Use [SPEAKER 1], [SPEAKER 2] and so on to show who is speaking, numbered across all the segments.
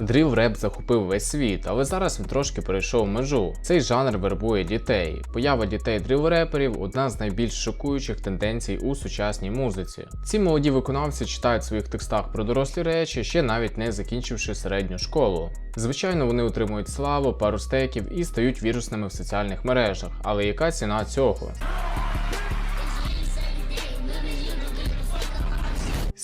[SPEAKER 1] Дріл реп захопив весь світ, але зараз він трошки перейшов межу. Цей жанр вербує дітей. Поява дітей дріл реперів одна з найбільш шокуючих тенденцій у сучасній музиці. Ці молоді виконавці читають в своїх текстах про дорослі речі, ще навіть не закінчивши середню школу. Звичайно, вони отримують славу, пару стейків і стають вірусними в соціальних мережах. Але яка ціна цього?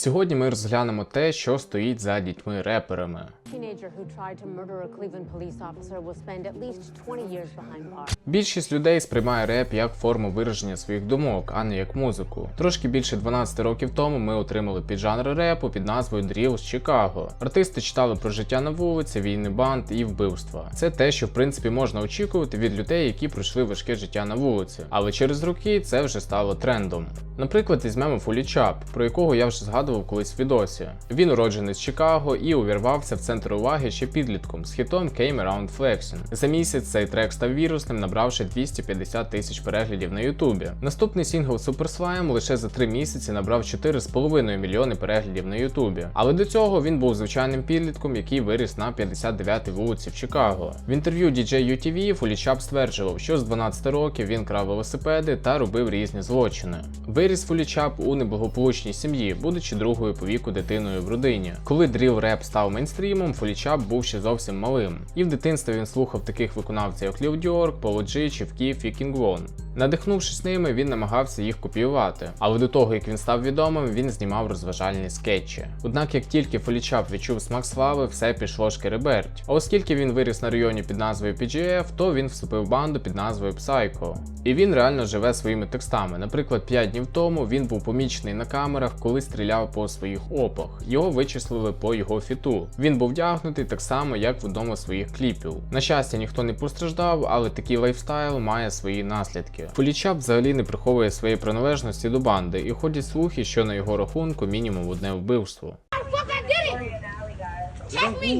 [SPEAKER 1] Сьогодні ми розглянемо те, що стоїть за дітьми-реперами.
[SPEAKER 2] Teenager who tried to murder a Cleveland police officer will spend at least 20 years behind bars.
[SPEAKER 1] Більшість людей сприймає реп як форму вираження своїх думок, а не як музику. Трошки більше 12 років тому ми отримали піджанр репу під назвою Дріл з Чикаго. Артисти читали про життя на вулиці, війни банд і вбивства. Це те, що в принципі можна очікувати від людей, які пройшли важке життя на вулиці. Але через роки це вже стало трендом. Наприклад, візьмемо Фулі Чап, про якого я вже згадував колись в відосі. Він уроджений з Чикаго і увірвався в центр уваги ще підлітком з хітом Came Around Flexing. За місяць цей трек став вірусним, набравши 250 тисяч переглядів на Ютубі. Наступний сингл Super Slime лише за 3 місяці набрав 4,5 мільйони переглядів на Ютубі. Але до цього він був звичайним підлітком, який виріс на 59-й вулиці в Чикаго. В інтерв'ю DJ UTV Фулічап стверджував, що з 12 років він крав велосипеди та робив різні злочини. Виріс Фулічап у неблагополучній сім'ї, будучи другою по віку дитиною в родині. Коли дріл реп став мейнстрімом, Фулічап був ще зовсім малим. І в дитинстві він слухав таких виконавців, як Ліл Діорк, Поло Вкіф і Кінгвон. Надихнувшись ними, він намагався їх копіювати. Але до того як він став відомим, він знімав розважальні скетчі. Однак, як тільки Фолічап відчув смак слави, все пішло шкереберть. А оскільки він виріс на районі під назвою PGF, то він вступив в банду під назвою Psycho. І він реально живе своїми текстами. Наприклад, 5 днів тому він був помічений на камерах, коли стріляв по своїх опах. Його вичислили по його фіту. Він був вдягнутий так само, як в одному своїх кліпів. На щастя, ніхто не постраждав, але такий лайфстайл має свої наслідки. Фулічап взагалі не приховує своєї приналежності до банди, і ходять слухи, що на його рахунку мінімум одне вбивство.
[SPEAKER 3] fuck I did it? Check me.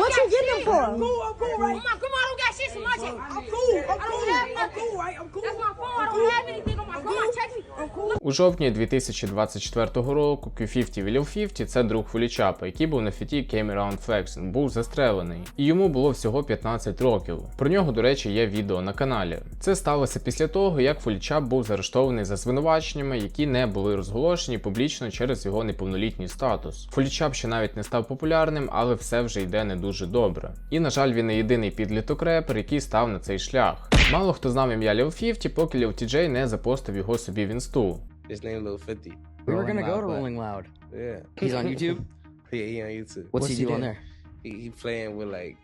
[SPEAKER 4] What you getting them for?
[SPEAKER 3] I'm cool, I'm cool, right? My grandma don't got shit in my check. I'm cool, I'm cool, I'm cool, right? I'm cool. That's my phone. I don't have anything on my phone. Check me. I'm cool.
[SPEAKER 1] У жовтні 2024 року Q50 Willow 50 це друг Фулічапа, який був на фіті Came Around Flexing, був застрелений, і йому було всього 15 років. Про нього, до речі, є відео на каналі. Це сталося після того, як Фулічап був заарештований за звинуваченнями, які не були розголошені публічно через його неповнолітній статус. Фулічап ще навіть не став популярним, але все вже йде не дуже добре. І на жаль, він не єдиний підліток репер, який став на цей шлях. Мало хто знав ім'я Lil 50, поки Lil TJ не запостив його собі в інсту.
[SPEAKER 5] His name Lil 50.
[SPEAKER 6] We were gonna go to Rolling Loud.
[SPEAKER 5] Yeah.
[SPEAKER 6] He's on YouTube.
[SPEAKER 5] yeah, he on YouTube.
[SPEAKER 6] What's, he,
[SPEAKER 5] he
[SPEAKER 6] do on
[SPEAKER 5] do?
[SPEAKER 6] there?
[SPEAKER 5] He, he playing with like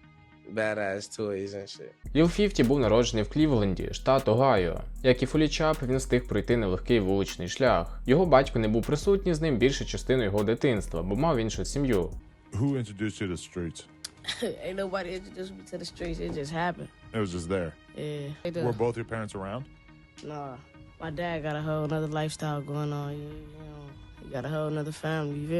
[SPEAKER 5] badass toys and shit.
[SPEAKER 1] Lil 50 був народжений в Клівленді, штат Огайо. Як і Фулічап, він встиг пройти нелегкий вуличний шлях. Його батько не був присутній з ним більше частину його дитинства, бо мав іншу сім'ю.
[SPEAKER 7] Who introduced you to the streets?
[SPEAKER 8] Ain't nobody introduced me to the streets. It just happened.
[SPEAKER 7] It was just there.
[SPEAKER 8] Yeah.
[SPEAKER 7] Were both your parents around?
[SPEAKER 8] Nah. My dad got a whole nother lifestyle going on. You know,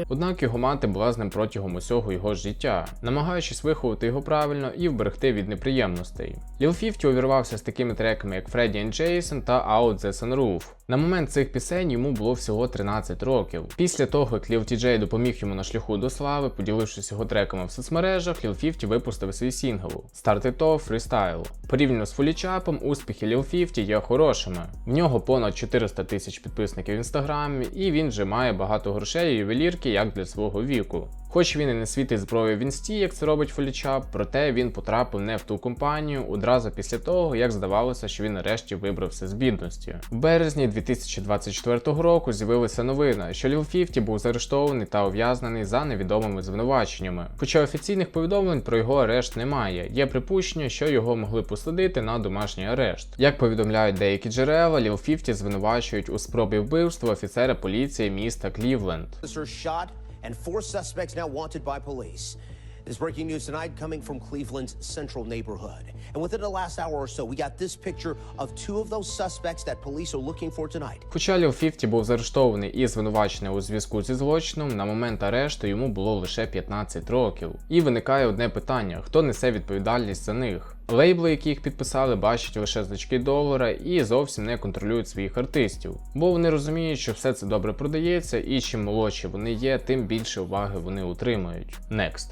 [SPEAKER 1] Однак його мати була з ним протягом усього його життя, намагаючись виховати його правильно і вберегти від неприємностей. Lil 50 увірвався з такими треками, як Freddy and Jason та Out the Sunroof. На момент цих пісень йому було всього 13 років. Після того, як Lil TJ допоміг йому на шляху до слави, поділившись його треками в соцмережах, Lil 50 випустив свій сингл Start It Off Freestyle. Порівняно з Фулічапом, успіхи Lil 50 є хорошими. В нього понад 400 тисяч підписників в інстаграмі, і він вже має багато грошей і ювелірки як для свого віку. Хоч він і не світить зброю в інсті, як це робить Фолічап, проте він потрапив не в ту компанію одразу після того, як здавалося, що він нарешті вибрався з бідності. В березні 2024 року з'явилася новина, що Lil 50 був заарештований та ув'язнений за невідомими звинуваченнями. Хоча офіційних повідомлень про його арешт немає, є припущення, що його могли посадити на домашній арешт. Як повідомляють деякі джерела, Lil 50 звинувачують у спробі вбивства офіцера поліції міста Клівленд.
[SPEAKER 9] And four suspects now wanted by police. This breaking news tonight coming from Cleveland's central neighborhood. And within the last hour or so, we got this picture of two of those suspects that police are looking for tonight.
[SPEAKER 1] Lil 50 був заарештований і звинувачений у зв'язку зі злочином, на момент арешту йому було лише 15 років. І виникає одне питання: хто несе відповідальність за них? Лейбли, які їх підписали, бачать лише значки долара і зовсім не контролюють своїх артистів, бо вони розуміють, що все це добре продається, і чим молодші вони є, тим більше уваги вони отримують. Next.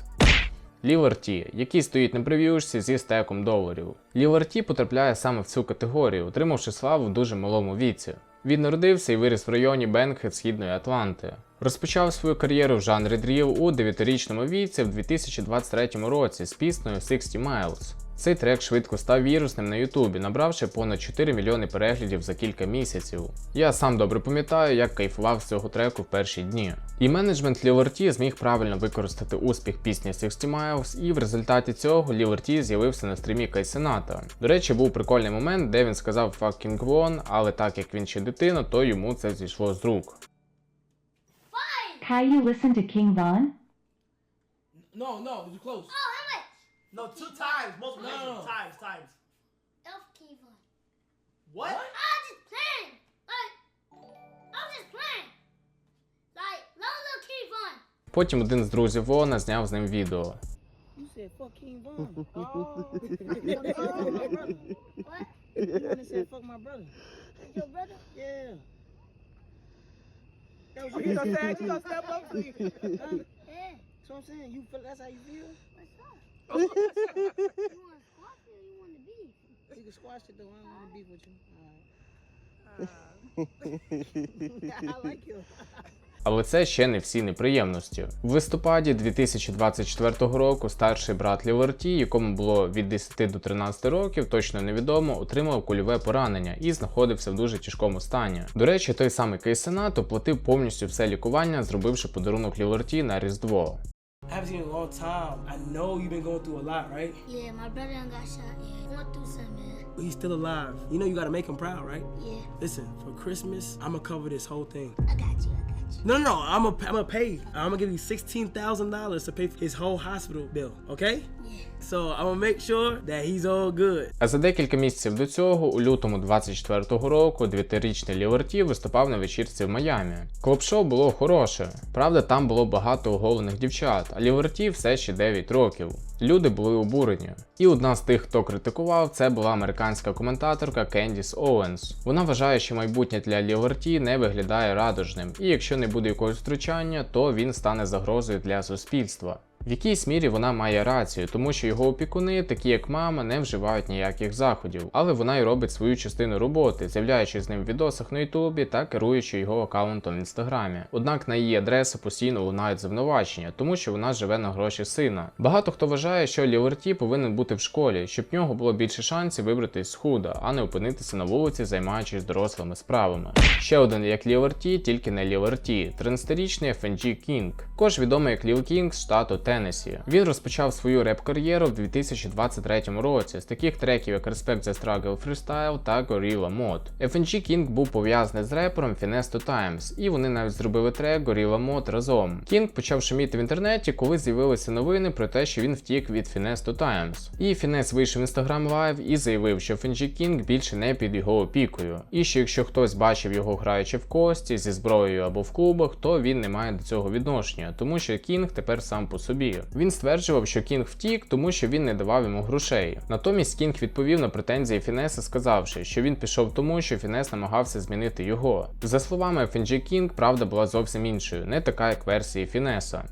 [SPEAKER 1] Ліверті, який стоїть на прев'юшці зі стеком доларів. Ліверті потрапляє саме в цю категорію, отримавши славу в дуже малому віці. Він народився і виріс в районі Бенгхед Східної Атланти. Розпочав свою кар'єру в жанрі дріл у 9-річному віці в 2023 році з піснею 60 Miles. Цей трек швидко став вірусним на Ютубі, набравши понад 4 мільйони переглядів за кілька місяців. Я сам добре пам'ятаю, як кайфував з цього треку в перші дні. І менеджмент Ліверті зміг правильно використати успіх пісні 60 Miles, і в результаті цього Ліверті з'явився на стрімі Кайсената. До речі, був прикольний момент, де він сказав fucking one, але так як він ще дитина, то йому це зійшло з рук.
[SPEAKER 6] Kai, you listen to King Von?
[SPEAKER 10] No, no, close.
[SPEAKER 3] Oh?
[SPEAKER 10] No, two times, multiple times, times, times.
[SPEAKER 3] Elf Kevon.
[SPEAKER 10] What?
[SPEAKER 3] I was just playing. Like, I was just playing. Like, little, little Kevon.
[SPEAKER 1] Потім один з друзів Вона зняв з ним відео.
[SPEAKER 8] You said fuck King Von. Oh.
[SPEAKER 3] What?
[SPEAKER 8] You said fuck my brother.
[SPEAKER 3] Your brother?
[SPEAKER 8] Yeah. That was you gonna say, you gonna step up to you. Huh?
[SPEAKER 3] Yeah.
[SPEAKER 8] That's what I'm saying. You feel that's how you feel?
[SPEAKER 3] You
[SPEAKER 8] can squash it though. I don't want to beef with you. Like you.
[SPEAKER 1] Але це ще не всі неприємності. В листопаді 2024 року старший брат Ліверті, якому було від 10 до 13 років, точно невідомо, отримав кульове поранення і знаходився в дуже тяжкому стані. До речі, той самий Кейсенат оплатив повністю все лікування, зробивши подарунок Ліверті на Різдво.
[SPEAKER 10] I haven't seen you in a long time. I know you've been going through a lot, right?
[SPEAKER 3] Yeah, my brother done got shot. Yeah, going through something, man.
[SPEAKER 10] But he's still alive. You know you gotta make him proud, right?
[SPEAKER 3] Yeah,
[SPEAKER 10] Listen, for Christmas, I'ma cover this whole thing.
[SPEAKER 3] I got you. I got you.
[SPEAKER 10] No, no, no. I'm gonna I'm gonna pay. I'm gonna give you sixteen thousand dollars to pay for his whole hospital bill. Okay? So I'm gonna make sure that he's all good.
[SPEAKER 1] А за декілька місяців до цього, у лютому 24-го року, дев'ятирічний Ліверті виступав на вечірці в Майамі. Клоп-шоу було хороше. Правда, там було багато оголених дівчат, а Ліверті все ще 9 років. Люди були обурені. І одна з тих, хто критикував, це була американська коментаторка Кендіс Оуенс. Вона вважає, що майбутнє для Ліверті не виглядає радужним, і якщо не буде якогось втручання, то він стане загрозою для суспільства. В якійсь мірі вона має рацію, тому що його опікуни, такі як мама, не вживають ніяких заходів, але вона й робить свою частину роботи, з'являючись з ним в відосах на Ютубі та керуючи його аккаунтом в інстаграмі. Однак на її адресу постійно лунають звинувачення, тому що вона живе на гроші сина. Багато хто вважає, що Ліверті повинен бути в школі, щоб в нього було більше шансів вибратись з худа, а не опинитися на вулиці, займаючись дорослими справами. Ще один як Ліверті, тільки не Ліверті, 13-річний FNG Кінг, також відомий як Ліл Кінг з штату Теннессі. Він розпочав свою реп-кар'єру в 2023 році з таких треків як Respect the Struggle Freestyle та Gorilla Mod. FNG King був пов'язаний з репером Finesse Times, і вони навіть зробили трек Gorilla Mod разом. Кінг почав шуміти в інтернеті, коли з'явилися новини про те, що він втік від Finesse Times. І Фінес вийшов в Instagram Live і заявив, що FNG King більше не під його опікою. І що якщо хтось бачив його граючи в кості зі зброєю або в клубах, то він не має до цього відношення, тому що Кінг тепер сам по собі. Він стверджував, що Кінг втік, тому що він не давав йому грошей. Натомість Кінг відповів на претензії Фінеса, сказавши, що він пішов тому, що Фінес намагався змінити його. За словами FNG Кінг, правда була зовсім іншою, не така як версії Фінеса.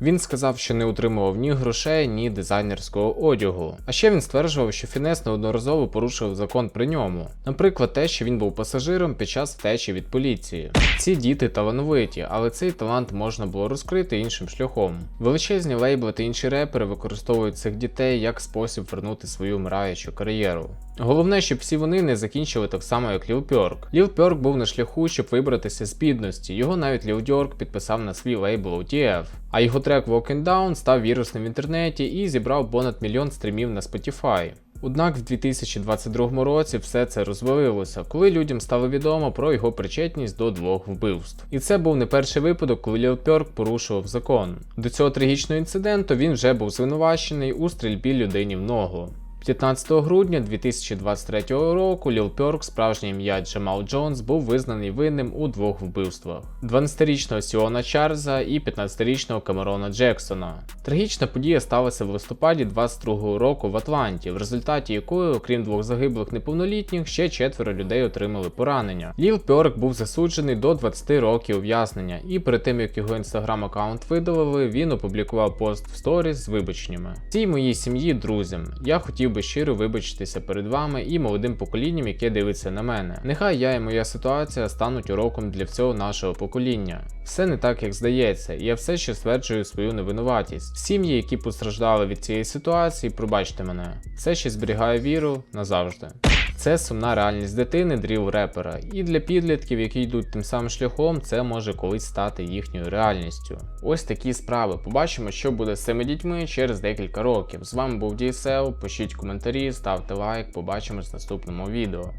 [SPEAKER 1] Він сказав, що не утримував ні грошей, ні дизайнерського одягу. А ще він стверджував, що Фінес неодноразово порушив закон при ньому. Наприклад, те, що він був пасажиром під час втечі від поліції. Ці діти талановиті, але цей талант можна було розкрити іншим шляхом. Величезні лейбли та інші репери використовують цих дітей як спосіб вернути свою вмираючу кар'єру. Головне, щоб всі вони не закінчили так само, як Ліл Пьорк. Ліл Пьорк був на шляху, щоб вибратися з бідності. Його навіть Ліл Дьорк підписав на свій лейбл OTF. А його трек Walking Down став вірусним в інтернеті і зібрав понад мільйон стрімів на Spotify. Однак в 2022 році все це розвалилося, коли людям стало відомо про його причетність до двох вбивств. І це був не перший випадок, коли Ліл Пьорк порушував закон. До цього трагічного інциденту він вже був звинувачений у стрільбі людині в ногу. 15 грудня 2023 року Ліл Пьорк, справжнє ім'я Джамал Джонс, був визнаний винним у двох вбивствах: 12-річного Сіона Чарльза і 15-річного Камерона Джексона. Трагічна подія сталася в листопаді 22 року в Атланті, в результаті якої, окрім двох загиблих неповнолітніх, ще четверо людей отримали поранення. Ліл Пьорк був засуджений до 20 років ув'язнення, і перед тим як його інстаграм-аккаунт видалили, він опублікував пост в сторіс з вибаченнями. Цій моїй сім'ї, друзям, я хотів би щиро вибачитися перед вами і молодим поколінням, яке дивиться на мене. Нехай я і моя ситуація стануть уроком для всього нашого покоління. Все не так, як здається, і я все ще стверджую свою невинуватість. Сім'ї, які постраждали від цієї ситуації, пробачте мене. Все ще зберігаю віру назавжди. Це сумна реальність дитини, дріл репера, і для підлітків, які йдуть тим самим шляхом, це може колись стати їхньою реальністю. Ось такі справи. Побачимо, що буде з цими дітьми через декілька років. З вами був DSL, пишіть коментарі, ставте лайк, побачимось в наступному відео.